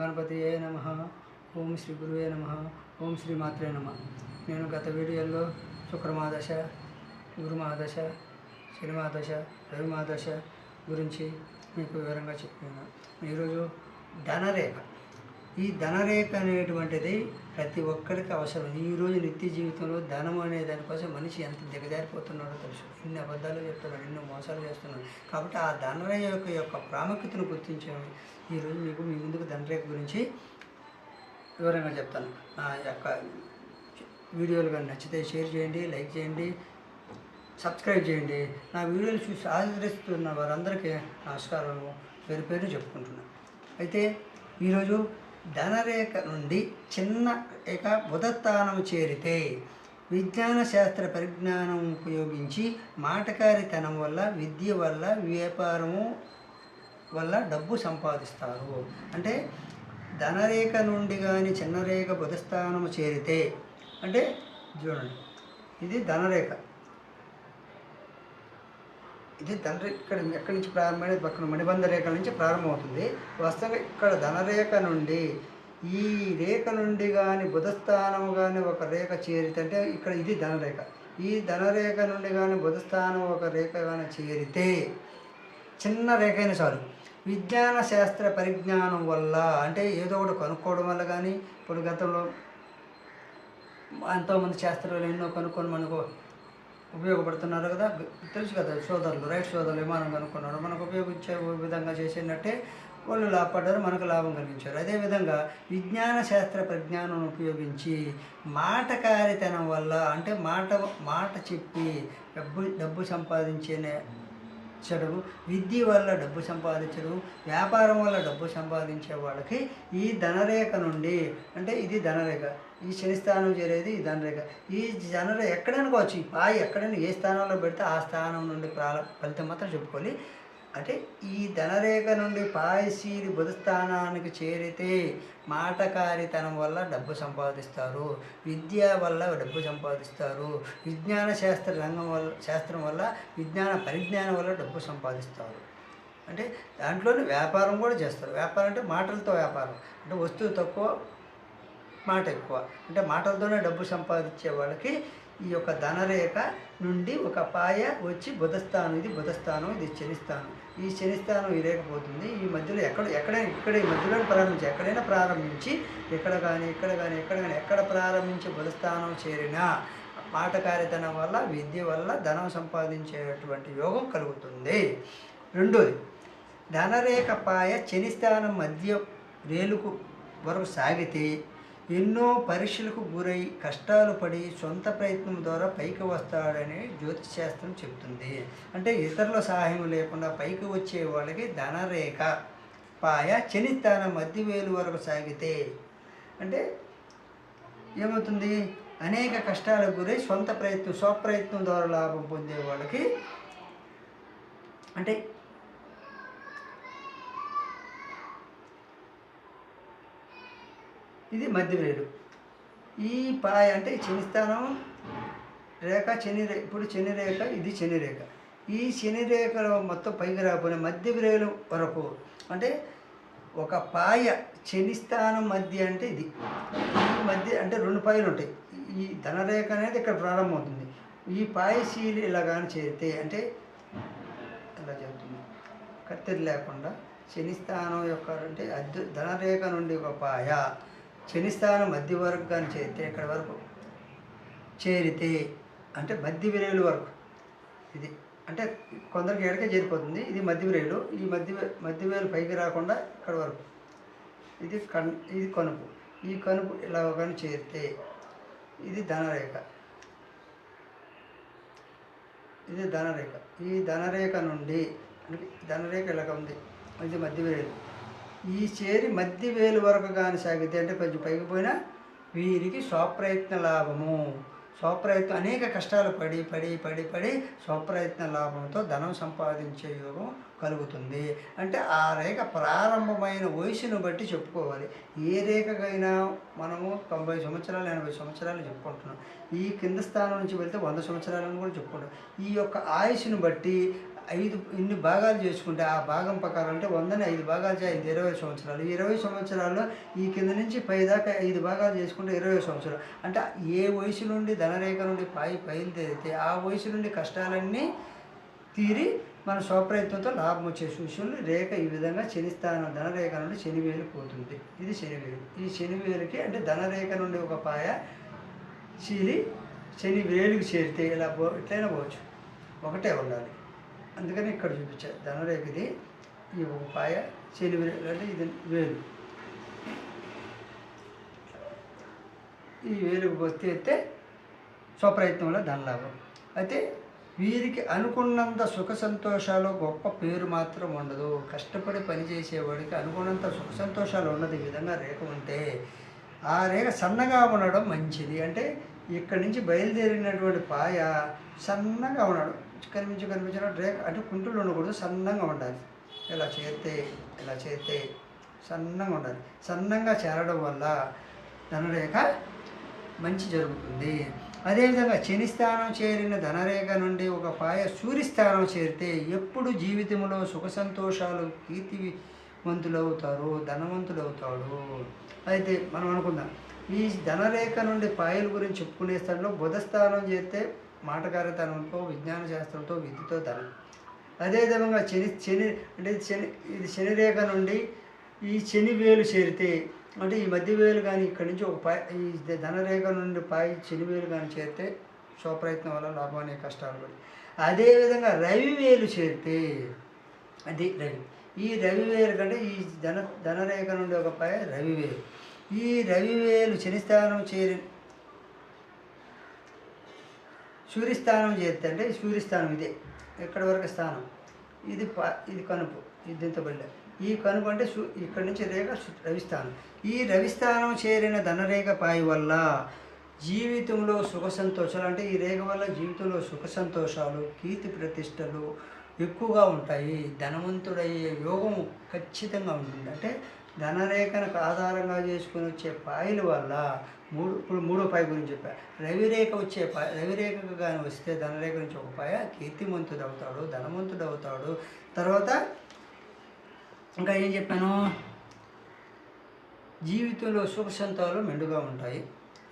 గణపతి ఏ నమ. ఓం శ్రీ గురువే నమ. ఓం శ్రీ మాత్రే నమ. నేను గత వీడియోలో శుక్రమాదశ గురుమాదశ శనిమాదశ రవిమాదశ గురించి మీకు వివరంగా చెప్పాను. ఈరోజు ధనరేఖ. ఈ ధనరేఖ అనేటువంటిది ప్రతి ఒక్కరికి అవసరం. ఈరోజు నిత్య జీవితంలో ధనం అనే దానికోసం మనిషి ఎంత దిగజారిపోతున్నాడో తెలుసు. ఇన్ని అబద్ధాలు చెప్తున్నాడు ఎన్నో మోసాలు చేస్తున్నాడు. కాబట్టి ఆ ధనరేఖ యొక్క యొక్క ప్రాముఖ్యతను గుర్తించాము. ఈరోజు మీకు మీ ముందుకు ధనరేఖ గురించి వివరంగా చెప్తాను. నా యొక్క వీడియోలు కానీ నచ్చితే షేర్ చేయండి లైక్ చేయండి సబ్స్క్రైబ్ చేయండి. నా వీడియోలు చూసి ఆదరిస్తున్న వారందరికీ నమస్కారం పేరు పేరు చెప్పుకుంటున్నాను అయితే ఈరోజు ధనరేఖ నుండి చిన్న రేఖ బుధస్థానం చేరితే విజ్ఞాన శాస్త్ర పరిజ్ఞానం ఉపయోగించి మాటకారితనం వల్ల విద్య వల్ల వ్యాపారము వల్ల డబ్బు సంపాదిస్తారు. అంటే ధనరేఖ నుండి కానీ చిన్న రేఖ బుధస్థానము చేరితే అంటే చూడండి ఇది ధనరేఖ. ఇది ధనరేఖ ఇక్కడ ఎక్కడి నుంచి ప్రారంభమైనది పక్కన మణిబంధ రేఖ నుంచి ప్రారంభమవుతుంది. వాస్తవంగా ఇక్కడ ధనరేఖ నుండి ఈ రేఖ నుండి కానీ బుధస్థానం కానీ ఒక రేఖ చేరితే అంటే ఇక్కడ ఇది ధనరేఖ. ఈ ధనరేఖ నుండి కానీ బుధస్థానం ఒక రేఖ కానీ చేరితే చిన్న రేఖ అయినా చాలు. విజ్ఞాన శాస్త్ర పరిజ్ఞానం వల్ల అంటే ఏదో ఒకటి కనుక్కోవడం వల్ల కానీ ఇప్పుడు గతంలో ఎంతోమంది శాస్త్రవేలు ఎన్నో కనుక్కొని మనకు ఉపయోగపడుతున్నారు కదా. తెలుసు కదా సోదరులు రైట్ సోదరులు విమానం కనుక్కున్నారు. మనకు ఉపయోగించే విధంగా చేసినట్టే వాళ్ళు లాభపడ్డారు మనకు లాభం కలిగించారు. అదేవిధంగా విజ్ఞాన శాస్త్ర ప్రజ్ఞానం ఉపయోగించి మాటకారితనం వల్ల అంటే మాట మాట చెప్పి డబ్బు డబ్బు సంపాదించే చడం విద్య వల్ల డబ్బు సంపాదించడు. వ్యాపారం వల్ల డబ్బు సంపాదించే వాళ్ళకి ఈ ధనరేఖ నుండి అంటే ఇది ధనరేఖ ఈ శని స్థానం చేరేది ఈ ధనరేఖ. ఈ ధనరేఖ ఎక్కడైనా కావచ్చు ఈ పాయి ఎక్కడైనా ఏ స్థానంలో పెడితే ఆ స్థానం నుండి ప్రాల ఫలితం మాత్రం చెప్పుకోవాలి. అంటే ఈ ధనరేఖ నుండి పాయసీది బుధ స్థానానికి చేరితే మాటకారితనం వల్ల డబ్బు సంపాదిస్తారు విద్య వల్ల డబ్బు సంపాదిస్తారు విజ్ఞాన శాస్త్ర రంగం వల్ల శాస్త్రం వల్ల విజ్ఞాన పరిజ్ఞానం వల్ల డబ్బు సంపాదిస్తారు. అంటే దాంట్లోనే వ్యాపారం కూడా చేస్తారు. వ్యాపారం అంటే మాటలతో వ్యాపారం. అంటే వస్తువు తక్కువ మాట ఎక్కువ. అంటే మాటలతోనే డబ్బు సంపాదించే వాళ్ళకి ఈ యొక్క ధనరేఖ నుండి ఒక పాయ వచ్చి బుధస్థానం ఇది బుధస్థానం ఇది శనిస్థానం. ఈ శనిస్థానం ఈ ఈ మధ్యలో ఎక్కడ ఎక్కడైనా ఇక్కడ ఈ మధ్యలో ప్రారంభించి ఎక్కడైనా ప్రారంభించి ఎక్కడ కానీ ఇక్కడ కానీ ఎక్కడ కానీ ఎక్కడ ప్రారంభించి బుధస్థానం చేరినా మాటకారితనం వల్ల విద్య వల్ల ధనం సంపాదించేటువంటి యోగం కలుగుతుంది. రెండోది ధనరేఖ పాయ శనిస్థానం మధ్య రేలుకు వరకు సాగితే ఎన్నో పరీక్షలకు గురై కష్టాలు పడి సొంత ప్రయత్నం ద్వారా పైకి వస్తాడని జ్యోతిష్ శాస్త్రం చెప్తుంది. అంటే ఇతరుల సహాయం లేకుండా పైకి వచ్చే వాళ్ళకి ధనరేఖ పాయ శనిస్థానం మధ్య వేలు వరకు సాగితే అంటే ఏమవుతుంది? అనేక కష్టాలకు గురై సొంత ప్రయత్నం స్వప్రయత్నం ద్వారా లాభం పొందే వాళ్ళకి అంటే ఇది మధ్యవేలు ఈ పాయ అంటే శనిస్థానం శని స్థానం రేఖ శని రేఖ ఇప్పుడు శని రేఖ ఇది శని రేఖ. ఈ శని రేఖలో మొత్తం పైకి రాకపోయిన మధ్య విరేలు వరకు అంటే ఒక పాయ శని స్థానం మధ్య అంటే ఇది. ఈ మధ్య అంటే రెండు పాయలు ఉంటాయి. ఈ ధనరేఖ అనేది ఇక్కడ ప్రారంభమవుతుంది ఈ పాయ శీలి ఇలా కానీ చేరితే అంటే ఇలా చెప్తుంది కత్తిరి లేకుండా శని స్థానం యొక్క అంటే అద్దు ధనరేఖ నుండి ఒక పాయ శనిస్థానం మధ్య వరకు కానీ చేరితే ఇక్కడ వరకు? చేరితే అంటే మధ్య విరేలు వరకు. ఇది అంటే కొందరికి ఎడకే చేరిపోతుంది? ఇది మధ్య విరేలు. ఈ మధ్య మధ్య వేలు పైకి రాకుండా ఇక్కడ వరకు. ఇది కన్ ఇది కనుపు. ఈ కనుపు ఇలా కానీ చేరితే ఇది ధనరేఖ. ఇది ధనరేఖ. ఈ ధనరేఖ నుండి అంటే ధనరేఖ ఇలాగ ఉంది. ఇది మధ్య విరేలు. ఈ చేరి మధ్య వేలు వరకు కానీ సాగితే అంటే కొంచెం పైకి పోయినా వీరికి స్వప్రయత్న లాభము. స్వప్రయత్నం అనేక కష్టాలు పడి పడి పడి పడి స్వప్రయత్న లాభంతో ధనం సంపాదించే యోగం కలుగుతుంది. అంటే ఆ రేఖ ప్రారంభమైన వయసును బట్టి చెప్పుకోవాలి. ఏ రేఖకైనా మనము తొంభై సంవత్సరాలు ఎనభై సంవత్సరాలు చెప్పుకుంటున్నాం. ఈ కింద స్థానం నుంచి వెళ్తే వంద సంవత్సరాలను కూడా చెప్పుకుంటాం. ఈ యొక్క ఆయుష్ను బట్టి ఐదు ఇన్ని భాగాలు చేసుకుంటే ఆ భాగం ప్రకారం అంటే వందని ఐదు భాగాలు చే ఇరవై సంవత్సరాలు. ఇరవై సంవత్సరాల్లో ఈ కింద నుంచి పై దాకా ఐదు భాగాలు చేసుకుంటే ఇరవై సంవత్సరాలు. అంటే ఏ వయసు నుండి ధనరేఖ నుండి పై బయలుదేరితే ఆ వయసు నుండి కష్టాలన్నీ తీరి మన స్వప్రయత్నంతో లాభం వచ్చే సూచనలు రేఖ ఈ విధంగా శనిస్థానం ధనరేఖ నుండి శనివేలు పోతుంది. ఇది శనివేలు ఈ శనివేలుకి అంటే ధనరేఖ నుండి ఒక పాయ చీలి శని వేలుకి చేరితే ఇలా పో ఇట్లయినా పోవచ్చు. ఒకటే ఉండాలి. అందుకని ఇక్కడ చూపించారు. ధనరేఖది ఈ ఒక పాయ శని వేలు అంటే ఇది వేలు. ఈ వేలుకు వస్తే అయితే స్వప్రయత్నంలో ధనలాభం అయితే వీరికి అనుకున్నంత సుఖ సంతోషాలు గొప్ప పేరు మాత్రం ఉండదు. కష్టపడి పనిచేసేవాడికి అనుకున్నంత సుఖ సంతోషాలు ఉన్నది ఈ విధంగా రేఖ ఉంటే ఆ రేఖ సన్నగా ఉండడం మంచిది. అంటే ఇక్కడి నుంచి బయలుదేరినటువంటి పాయ సన్నగా ఉన్నాడు కనిపించి కనిపించిన రేఖ అంటే కుంటులు ఉండకూడదు సన్నంగా ఉండాలి. ఇలా చేస్తే ఇలా చేస్తే సన్నంగా ఉండాలి. సన్నంగా చేరడం వల్ల ధనరేఖ మంచి జరుగుతుంది. అదేవిధంగా శని స్థానం చేరిన ధనరేఖ నుండి ఒక పాయ సూర్యస్థానం చేరితే ఎప్పుడు జీవితంలో సుఖ సంతోషాలు ధనవంతులు ధనవంతులవుతాడు. అయితే మనం అనుకుందాం ఈ ధనరేఖ నుండి పాయల గురించి చెప్పుకునే స్థలంలో బుధస్థానం చేస్తే మాటకారితనంతో విజ్ఞాన శాస్త్రంతో విద్యతో ధనం అదేవిధంగా శని శని అంటే శని ఇది శని రేఖ నుండి ఈ శని వేలు చేరితే అంటే ఈ మధ్య వేలు కానీ ఇక్కడి నుంచి ఒక పై ఈ ధనరేఖ నుండి పాయి శని వేలు కానీ చేరితే స్వప్రయత్నం వల్ల లాభం అనే కష్టాలు పడి. అదేవిధంగా రవి వేలు చేరితే అది రవి. ఈ రవి వేలు కంటే ఈ ధన ధనరేఖ నుండి ఒక పాయ రవి వేలు. ఈ రవి వేలు శని స్థానం చేరి సూర్యస్థానం చేస్తే అంటే సూర్యస్థానం ఇదే ఎక్కడి వరకు స్థానం? ఇది ఇది కనుపు ఇది దింతబల్లె ఈ కనుపు అంటే ఇక్కడ ఇక్కడి నుంచి రేఖ రవిస్థానం ఈ రవిస్థానం చేరిన ధనరేఖ పాయి వల్ల జీవితంలో సుఖ సంతోషాలు అంటే ఈ రేఖ వల్ల జీవితంలో సుఖ సంతోషాలు కీర్తి ప్రతిష్టలు ఎక్కువగా ఉంటాయి. ధనవంతుడయ్యే యోగం ఖచ్చితంగా ఉంటుంది. అంటే ధనరేఖను ఆధారంగా చేసుకుని వచ్చే పాయల వల్ల మూడు ఇప్పుడు మూడో పాయ గురించి చెప్పా. రవిరేఖ వచ్చే పాయ రవిరేఖకు కానీ వస్తే ధనరేఖ నుంచి ఒక పాయ కీర్తిమంతుడు అవుతాడు ధనవంతుడు అవుతాడు తర్వాత ఇంకా ఏం చెప్పాను? జీవితంలో సుఖ సంతాలు మెండుగా ఉంటాయి.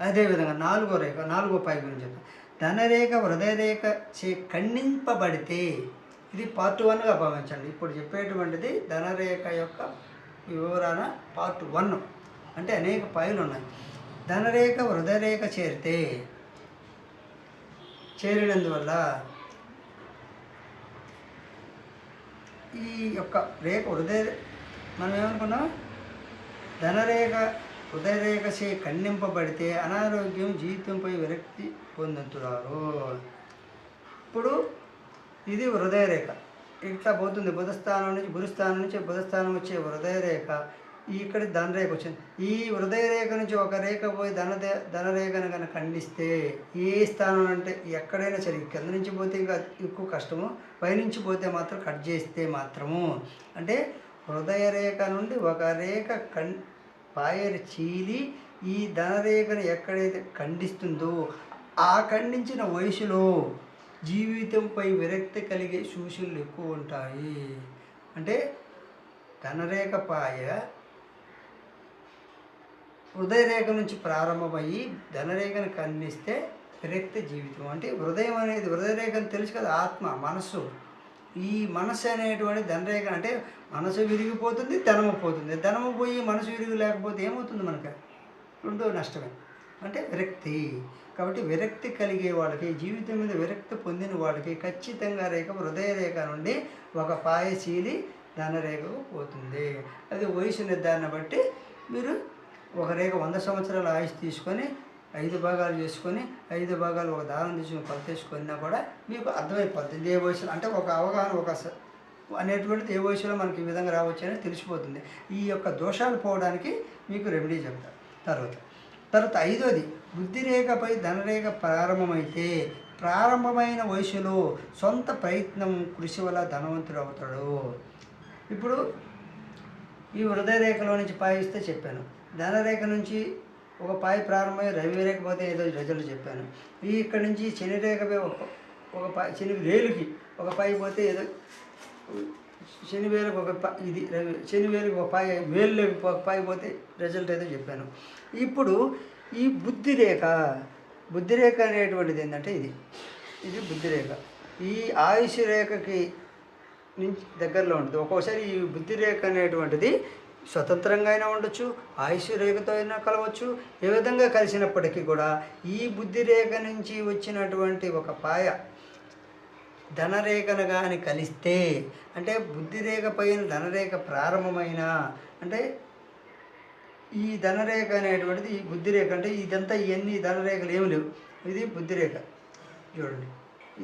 అదేవిధంగా నాలుగో రేఖ నాలుగో పాయ గురించి చెప్పాను ధనరేఖ హృదయరేఖ చే ఖండింపబడితే ఇది పార్ట్ వన్గా భావించండి. ఇప్పుడు చెప్పేటువంటిది ధనరేఖ యొక్క వివరణ పార్ట్ వన్. అంటే అనేక పాయలు ఉన్నాయి. ధనరేఖ హృదయరేఖ చేరితే చేరినందువల్ల ఈ యొక్క రేఖ హృదయ మనం ఏమనుకున్నాం ధనరేఖ హృదయరేఖ చే ఖండింపబడితే అనారోగ్యం జీవితంపై విరక్తి పొందుతున్నారు. ఇప్పుడు ఇది హృదయరేఖ ఇట్లా పోతుంది. బుధస్థానం నుంచి గురుస్థానం నుంచి బుధస్థానం వచ్చే హృదయరేఖ ఇక్కడ ధనరేఖ వచ్చింది. ఈ హృదయరేఖ నుంచి ఒక రేఖ పోయి ధన ధనరేఖను కనుక ఖండిస్తే ఏ స్థానం అంటే ఎక్కడైనా సరే కింద నుంచి పోతే ఇంకా ఎక్కువ కష్టము పైనుంచి పోతే మాత్రం కట్ చేస్తే మాత్రము. అంటే హృదయ రేఖ నుండి ఒక రేఖ కం పాయరు చీలి ఈ ధనరేఖను ఎక్కడైతే ఖండిస్తుందో ఆ ఖండించిన వయసులో జీవితంపై విరక్తి కలిగే సూచనలు ఎక్కువ ఉంటాయి. అంటే ధనరేఖ పాయ హృదయరేఖ నుంచి ప్రారంభమయ్యి ధనరేఖను ఖండిస్తే విరక్తి జీవితం. అంటే హృదయం అనేది హృదయరేఖను తెలుసు కదా ఆత్మ మనస్సు. ఈ మనస్సు అనేటువంటి ధనరేఖ అంటే మనసు విరిగిపోతుంది ధనము పోతుంది. ధనము పోయి మనసు విరిగి లేకపోతే ఏమవుతుంది మనకు? రెండో నష్టమే. అంటే విరక్తి. కాబట్టి విరక్తి కలిగే వాళ్ళకి జీవితం మీద విరక్తి పొందిన వాళ్ళకి ఖచ్చితంగా రేఖ హృదయ రేఖ నుండి ఒక పాయశీలి ధనరేఖకు పోతుంది. అది వయసు నిర్ధారణ బట్టి మీరు ఒక రేఖ వంద సంవత్సరాల ఆయుష్ తీసుకొని ఐదు భాగాలు చేసుకొని ఐదు భాగాలు ఒక దానం తీసుకుని కొలతేసుకున్నా కూడా మీకు అర్థమైపోతుంది. ఏ వయసులో అంటే ఒక అవగాహన ఒక స- అనేటువంటిది ఏ వయసులో మనకి ఈ విధంగా రావచ్చు అని తెలిసిపోతుంది. ఈ యొక్క దోషాలు పోవడానికి మీకు రెమెడీ చెప్తారు తర్వాత తర్వాత ఐదోది బుద్ధిరేఖపై ధనరేఖ ప్రారంభమైతే ప్రారంభమైన వయసులో సొంత ప్రయత్నం కృషి వల్ల ధనవంతుడు అవుతాడు. ఇప్పుడు ఈ హృదయ రేఖలో నుంచి పాయిస్తే చెప్పాను. ధనరేఖ నుంచి ఒక పాయి ప్రారంభమై రవి రేఖ పోతే ఏదో రిజల్ట్ చెప్పాను. ఈ ఇక్కడ నుంచి శని రేఖపై ఒక ఒక పై శని వేలుకి ఒక పై పోతే ఏదో శని వేలకు ఒక ఇది రవి- శని వేలకు ఒక పై వేలులోకి ఒక పై పోతే రిజల్ట్ ఏదో చెప్పాను. ఇప్పుడు ఈ బుద్ధి రేఖ బుద్ధి రేఖ అనేటువంటిది ఏంటంటే ఇది. ఇది బుద్ధి రేఖ. ఈ ఆయుష్ రేఖకి నుంచి దగ్గరలో ఉంటుంది. ఒక్కోసారి ఈ బుద్ధి రేఖ అనేటువంటిది స్వతంత్రంగా అయినా ఉండొచ్చు ఆయుష్ రేఖతో అయినా కలవచ్చు ఏ విధంగా కలిసినప్పటికీ కూడా ఈ బుద్ధి రేఖ నుంచి వచ్చినటువంటి ఒక పాయ ధనరేఖను కానీ కలిస్తే అంటే బుద్ధి రేఖ పైన ధనరేఖ ప్రారంభమైన అంటే ఈ ధనరేఖ అనేటువంటిది ఈ బుద్ధిరేఖ అంటే ఇదంతా ఇవన్నీ ధనరేఖలు ఏమి లేవు. ఇది బుద్ధిరేఖ చూడండి.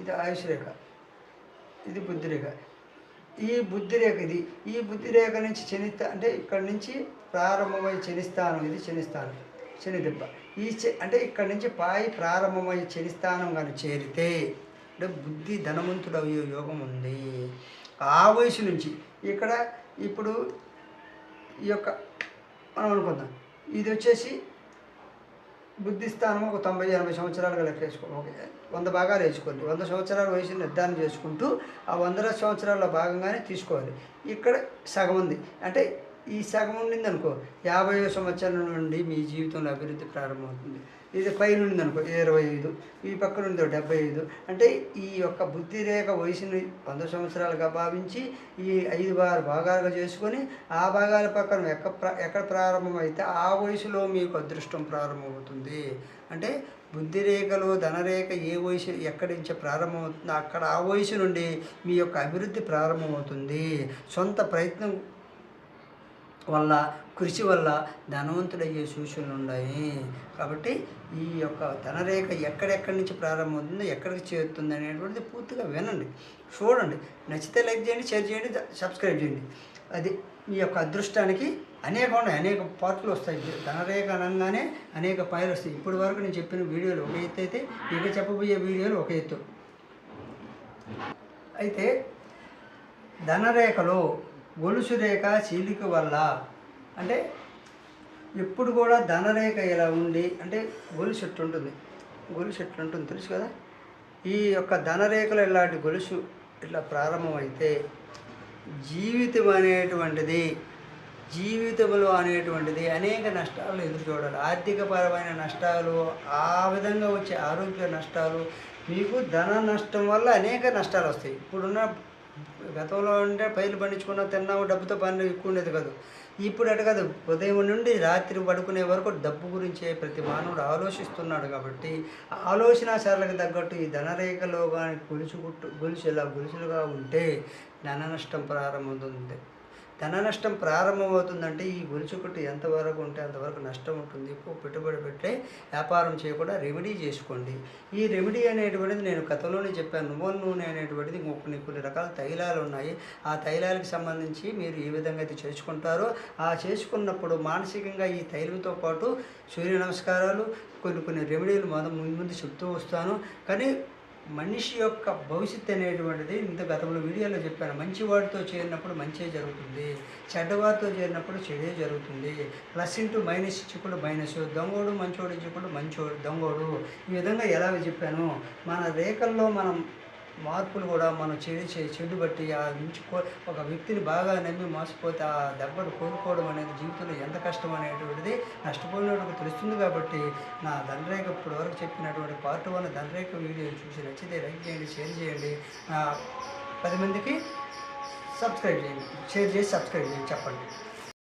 ఇది ఆయుష్ రేఖ. ఇది బుద్ధిరేఖ ఈ బుద్ధిరేఖ ఇది. ఈ బుద్ధిరేఖ నుంచి శనిస్తా అంటే ఇక్కడ నుంచి ప్రారంభమై శనిస్థానం ఇది శనిస్థానం శని దెబ్బ. ఈ అంటే ఇక్కడ నుంచి పాయి ప్రారంభమై శనిస్థానం కానీ చేరితే అంటే బుద్ధి ధనవంతుడు అయ్యే యోగం ఉంది. ఆ వయసు నుంచి ఇక్కడ ఇప్పుడు ఈ యొక్క మనం అనుకుందాం. ఇది వచ్చేసి బుద్ధి స్థానం ఒక తొంభై ఎనభై సంవత్సరాలుగా లెక్క వేసుకోండి ఒక వంద భాగాలు వేసుకోండి. వంద సంవత్సరాల వయసు నిర్ధారణ చేసుకుంటూ ఆ వందల సంవత్సరాల భాగంగానే తీసుకోవాలి. ఇక్కడ సగం ఉంది. అంటే ఈ సగం ఉండింది అనుకో యాభై సంవత్సరం నుండి మీ జీవితంలో అభివృద్ధి ప్రారంభమవుతుంది. ఇది పైన ఉంది అనుకో ఇరవై ఐదు ఈ పక్కన ఉంది డెబ్బై ఐదు. అంటే ఈ యొక్క బుద్ధి రేఖ వయసుని వంద సంవత్సరాలుగా భావించి ఈ ఐదు ఆరు భాగాలుగా చేసుకొని ఆ భాగాల పక్కన ఎక్కడ ప్ర ఎక్కడ ప్రారంభమైతే ఆ వయసులో మీకు అదృష్టం ప్రారంభమవుతుంది. అంటే బుద్ధి రేఖలో ధనరేఖ ఏ వయసు ఎక్కడి నుంచి ప్రారంభమవుతుందో అక్కడ ఆ వయసు నుండి మీ యొక్క అభివృద్ధి ప్రారంభమవుతుంది. సొంత ప్రయత్నం వల్ల కృషి వల్ల ధనవంతుడయ్యే సూచనలు ఉన్నాయి. కాబట్టి ఈ యొక్క ధనరేఖ ఎక్కడెక్కడి నుంచి ప్రారంభమవుతుందో ఎక్కడికి చేరుతుంది అనేటువంటిది పూర్తిగా వినండి. చూడండి. నచ్చితే లైక్ చేయండి షేర్ చేయండి సబ్స్క్రైబ్ చేయండి. అది ఈ యొక్క అదృష్టానికి అనేక ఉన్నాయి. అనేక పార్ట్లు వస్తాయి. ధనరేఖ అనగానే అనేక పైలు వస్తాయి. ఇప్పటి వరకు నేను చెప్పిన వీడియోలు ఒక ఎత్తు అయితే ఇక చెప్పబోయే వీడియోలు ఒక ఎత్తు. అయితే ధనరేఖలో గొలుసు రేఖ చీలిక వల్ల అంటే ఎప్పుడు కూడా ధనరేఖ ఇలా ఉండి అంటే గొలుసు ఎట్టు ఉంటుంది గొలుసు ఎట్లుంటుంది తెలుసు కదా? ఈ యొక్క ధనరేఖలు ఇలాంటి గొలుసు ఇట్లా ప్రారంభమైతే జీవితం అనేటువంటిది జీవితంలో అనేటువంటిది అనేక నష్టాలు ఎదురు చూడాలి. ఆర్థికపరమైన నష్టాలు ఆ విధంగా వచ్చే ఆరోగ్య నష్టాలు మీకు ధన నష్టం వల్ల అనేక నష్టాలు వస్తాయి. ఇప్పుడున్న గతంలో ఉంటే పైలు పండించుకున్న తిన్నాము డబ్బుతో పని ఎక్కువ ఉండేది కాదు. ఇప్పుడు అటు కాదు ఉదయం నుండి రాత్రి పడుకునే వరకు డబ్బు గురించే ప్రతి మానవుడు ఆలోచిస్తున్నాడు కాబట్టి ఆలోచన సరళకు తగ్గట్టు ఈ ధనరేఖలో కానీ గొలుసు గుట్టు గొలుసు ఇలా గొలుసులుగా ఉంటే ధన నష్టం ప్రారంభమవుతుంది. ధన నష్టం ప్రారంభమవుతుందంటే ఈ గొలుసు ఎంతవరకు ఉంటే అంతవరకు నష్టం ఉంటుంది. ఎక్కువ పెట్టుబడి పెట్టే వ్యాపారం చేయకుండా రెమెడీ చేసుకోండి. ఈ రెమెడీ అనేటువంటిది నేను గతంలోనే చెప్పాను. నువ్వుల నూనె అనేటువంటిది కొన్ని కొన్ని రకాల తైలాలు ఉన్నాయి. ఆ తైలాలకు సంబంధించి మీరు ఏ విధంగా అయితే చేసుకుంటారో ఆ చేసుకున్నప్పుడు మానసికంగా ఈ తైలంతో పాటు సూర్య నమస్కారాలు కొన్ని కొన్ని రెమెడీలు మొదలు ముందు ముందు చెప్తూ వస్తాను. కానీ మనిషి యొక్క భవిష్యత్తు అనేటువంటిది ఇంత గతంలో వీడియోలో చెప్పాను. మంచివాడితో చేరినప్పుడు మంచే జరుగుతుంది. చెడ్డవాడితో చేరినప్పుడు చెడే జరుగుతుంది. ప్లస్ ఇంటూ మైనస్ ఇచ్చుకుడు మైనస్ దొంగోడు మంచోడు ఇచ్చుకుడు మంచోడు దొంగోడు. ఈ విధంగా ఎలా చెప్పాను? మన రేఖల్లో మనం మార్పులు కూడా మనం చెడు చెడు బట్టి ఆ నుంచి ఒక వ్యక్తిని బాగా నమ్మి మోసపోతే ఆ దెబ్బను కోలుకోవడం అనేది జీవితంలో ఎంత కష్టం అనేటువంటిది నష్టపోయినట్టు తెలుస్తుంది కాబట్టి నా ధనరేఖ ఇప్పుడు వరకు చెప్పినటువంటి పార్ట్ వన్ ధనరేఖ వీడియో చూసి నచ్చితే లైక్ చేయండి షేర్ చేయండి. పది మందికి సబ్స్క్రైబ్ చేయండి. షేర్ చేసి సబ్స్క్రైబ్ చేయండి చెప్పండి.